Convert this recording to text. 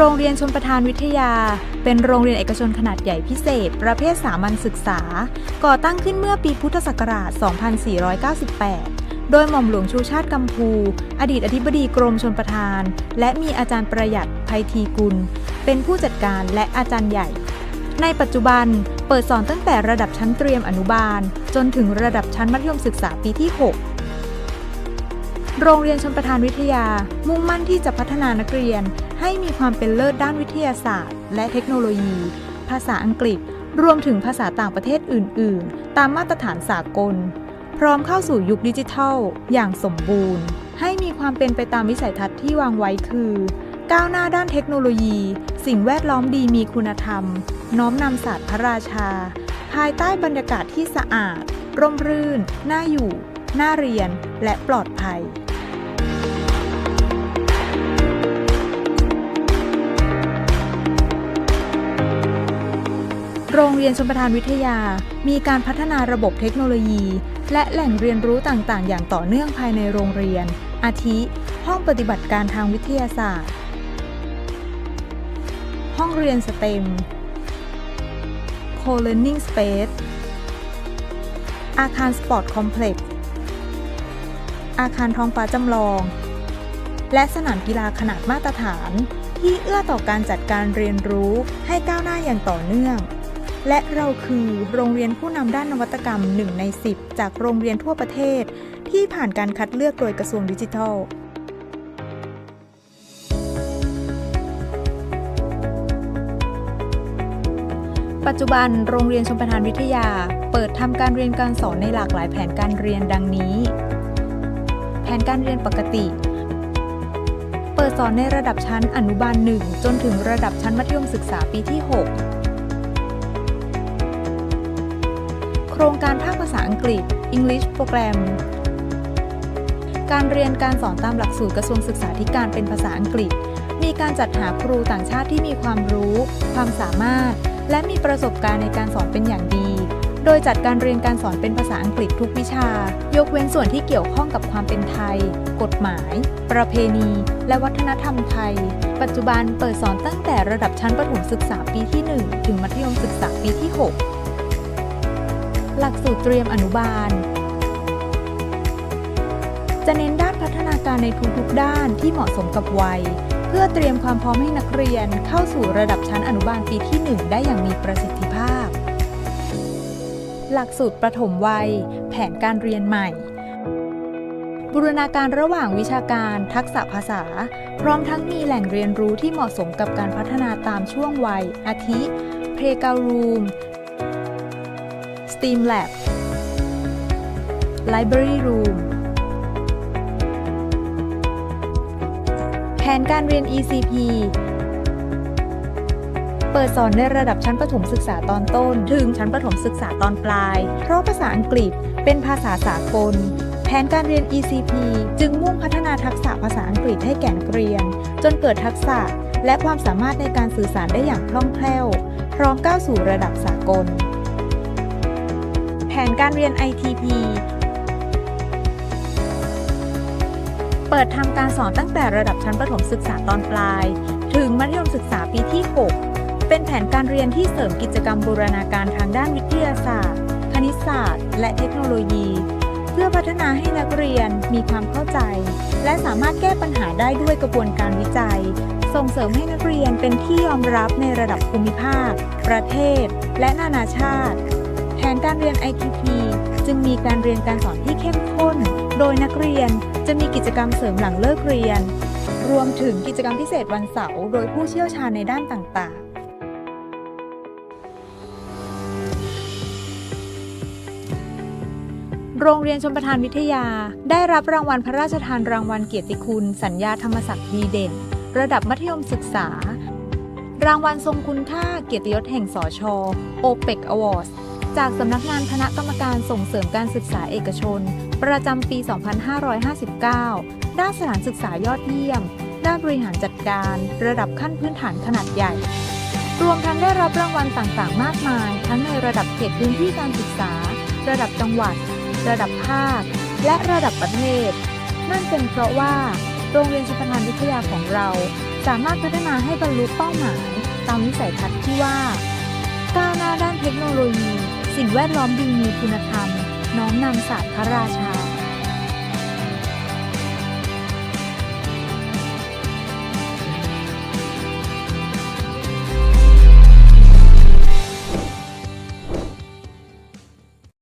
โรงเรียนชนประทานวิทยา เป็นโรงเรียนเอกชนขนาดใหญ่พิเศษ ประเภทสามัญศึกษา ก่อตั้งขึ้นเมื่อปีพุทธศักราช 2498 โดยหม่อมหลวงชูชาติกัมพู อดีตอธิบดีกรมชนประทาน และมีอาจารย์ประหยัดภัยทีกุล เป็นผู้จัดการและอาจารย์ใหญ่ ในปัจจุบันเปิดสอนตั้งแต่ระดับชั้นเตรียมอนุบาล จนถึงระดับชั้นมัธยมศึกษาปีที่ 6โรงเรียนชนประทานวิทยา มุ่งมั่นที่จะพัฒนานักเรียน ให้มีความเป็นเลิศด้านวิทยาศาสตร์ และเทคโนโลยี ภาษาอังกฤษ รวมถึงภาษาต่างประเทศอื่น ๆ ตามมาตรฐานสากล พร้อมเข้าสู่ยุคดิจิทัล อย่างสมบูรณ์ ให้มีความเป็นไปตามวิสัยทัศน์ที่วางไว้คือ ก้าวหน้าด้านเทคโนโลยี สิ่งแวดล้อมดีมีคุณธรรม น้อมนำศาสตร์พระราชา ภายใต้บรรยากาศที่สะอาด ร่มรื่น น่าอยู่ น่าเรียน และปลอดภัย โรงเรียนชมประทานวิทยา มีการพัฒนาระบบเทคโนโลยี และแหล่งเรียนรู้ต่างๆ อย่างต่อเนื่องภายในโรงเรียน อาทิ ห้องปฏิบัติการทางวิทยาศาสตร์ ห้องเรียนสเต็ม Co-learning Space อาคารสปอร์ตคอมเพล็กซ์ อาคารท้องฟ้าจำลอง และสนามกีฬาขนาดมาตรฐาน ที่เอื้อต่อการจัดการเรียนรู้ให้ก้าวหน้าอย่างต่อเนื่อง และเราคือโรงเรียนผู้นำด้านนวัตกรรม 1 ใน 10 จากโรงเรียนทั่วประเทศ ที่ผ่านการคัดเลือกโดยกระทรวงดิจิทัลปัจจุบันโรงเรียนชมประทานวิทยา เปิดทำการเรียนการสอนในหลากหลายแผนการเรียนดังนี้ แผนการเรียนปกติ เปิดสอนในระดับชั้นอนุบาล 1 จนถึงระดับชั้นมัธยมศึกษาปีที่ 6 โครงการภาคภาษาอังกฤษ English Program การเรียนการสอนตามหลักสูตรกระทรวงศึกษาธิการเป็นภาษาอังกฤษ มีการจัดหาครูต่างชาติที่มีความรู้ ความสามารถ และมีประสบการณ์ในการสอนเป็นอย่างดี โดยจัดการเรียนการสอนเป็นภาษาอังกฤษทุกวิชา ยกเว้นส่วนที่เกี่ยวข้องกับความเป็นไทย กฎหมาย ประเพณี และวัฒนธรรมไทย ปัจจุบันเปิดสอนตั้งแต่ระดับชั้นประถมศึกษาปีที่ 1 ถึงมัธยมศึกษาปีที่ 6 หลักสูตรเตรียมอนุบาล จะเน้นด้านพัฒนาการในทุกๆด้านที่เหมาะสมกับวัย เพื่อเตรียมความพร้อมให้นักเรียนเข้าสู่ระดับชั้นอนุบาลปีที่ 1 ได้อย่างมีประสิทธิภาพ หลักสูตรประถมวัย แผนการเรียนใหม่บูรณาการระหว่างวิชาการทักษะภาษา พร้อมทั้งมีแหล่งเรียนรู้ที่เหมาะสมกับการพัฒนาตามช่วงวัย อาทิ Playground Room STEAM Lab Library Room แผนการเรียน ECP เปิดสอนในระดับชั้นประถมศึกษาตอนต้น ถึงชั้นประถมศึกษาตอนปลาย เพราะภาษาอังกฤษเป็นภาษาสากล แผนการเรียน ECP จึงมุ่งพัฒนาทักษะภาษาอังกฤษให้แก่นักเรียน จนเกิดทักษะและความสามารถในการสื่อสารได้อย่างคล่องแคล่ว พร้อมก้าวสู่ระดับสากล ผนการเรียน ITP เปิดทำการสอนตั้งแต่ระดับชั้นประถมศึกษาตอนปลาย ถึงมัธยมศึกษาปีที่ 6 เป็นแผนการเรียนที่เสริมกิจกรรมบูรณาการทางด้านวิทยาศาสตร์ คณิตศาสตร์ และเทคโนโลยี เพื่อพัฒนาให้นักเรียนมีความเข้าใจ และสามารถแก้ปัญหาได้ด้วยกระบวนการวิจัย ส่งเสริมให้นักเรียนเป็นที่ยอมรับในระดับภูมิภาค ประเทศ และนานาชาติ นการเรียน ITP จึงมีการเรียนการสอนที่เข้มข้น โดยนักเรียนจะมีกิจกรรมเสริมหลังเลิกเรียน รวมถึงกิจกรรมพิเศษวันเสาร์โดยผู้เชี่ยวชาญในด้านต่างๆ โรงเรียนชมประทานวิทยา ได้รับรางวัลพระราชทานรางวัลเกียรติคุณ สัญญาธรรมศักดิ์ดีเด่น ระดับมัธยมศึกษา รางวัลทรงคุณค่าเกียรติยศแห่งสอชอ OPEC Awards จากสำนักงานคณะกรรมการส่งเสริมการศึกษาเอกชน ประจำปี 2559 ด้านสถานศึกษายอดเยี่ยม ด้านบริหารจัดการ ระดับขั้นพื้นฐานขนาดใหญ่ รวมทั้งได้รับรางวัลต่างๆ มากมาย ทั้งในระดับเขตพื้นที่การศึกษา ระดับจังหวัด ระดับภาค และระดับประเทศ นั่นเป็นเพราะว่า โรงเรียนชุมพานวิทยาของเรา สามารถพัฒนาให้บรรลุเป้าหมาย ตามวิสัยทัศน์ที่ว่าก้าวหน้าด้านเทคโนโลยี สิ่งแวดล้อมดีมีคุณธรรม น้อมนำศาสตร์พระราชา